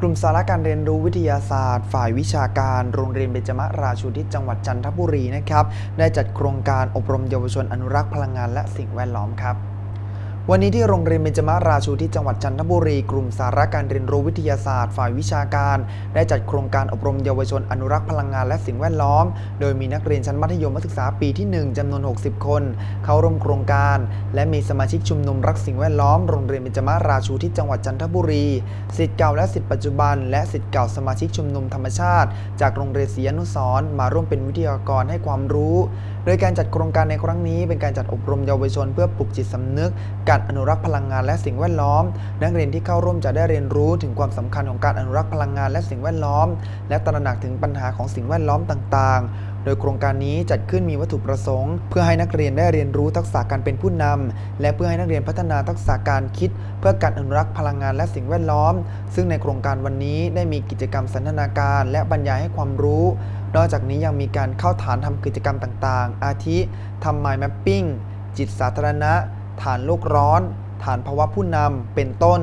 กลุ่มสาระการเรียนรู้วิทยาศาสตร์ ฝ่ายวิชาการโรงเรียนเบญจมราชูทิศจังหวัดจันทบุรีนะครับ ได้จัดโครงการอบรมเยาวชนอนุรักษ์พลังงานและสิ่งแวดล้อมครับ วันนี้ที่โรงเรียนเบญจมราชูที่จังหวัดจันทบุรี กลุ่มสาระการเรียนรู้วิทยาศาสตร์ ฝ่ายวิชาการ ได้จัดโครงการอบรมเยาวชนอนุรักษ์พลังงานและสิ่งแวดล้อม โดยมีนักเรียนชั้นมัธยมศึกษาปีที่ 1จำนวน 60 คน เข้าร่วมโครงการ และมีสมาชิกชุมนุมรักสิ่งแวดล้อมโรงเรียนเบญจมราชูที่จังหวัดจันทบุรีสิทธิ์เก่าและสิทธิ์ปัจจุบัน และสิทธิ์เก่าสมาชิกชุมนุมธรรมชาติ จากโรงเรียนศรีอนุสรณ์มาร่วมเป็นวิทยากรให้ความรู้ โดยการจัดโครงการในครั้งนี้ เป็นการจัดอบรมเยาวชนเพื่อปลุกจิตสำนึกการการอนุรักษ์พลังงานและสิ่งแวดล้อม นักเรียนที่เข้าร่วมจะได้เรียนรู้ถึงความสำคัญของการอนุรักษ์พลังงานและสิ่งแวดล้อม และตระหนักถึงปัญหาของสิ่งแวดล้อมต่างๆโดยโครงการนี้จัดขึ้นมีวัตถุประสงค์ เพื่อให้นักเรียนได้เรียนรู้ทักษะการเป็นผู้นำและเพื่อให้นักเรียนพัฒนาทักษะการคิด เพื่อการอนุรักษ์พลังงานและสิ่งแวดล้อม ซึ่งในโครงการวันนี้ได้มีกิจกรรมสันทนาการ และบรรยายให้ความรู้ นอกจากนี้ยังมีการเข้าฐานทำกิจกรรมต่างๆ อาทิทำ mind mapping จิตสาธารณะ ฐานโลกร้อน ฐานภาวะผู้นำเป็นต้น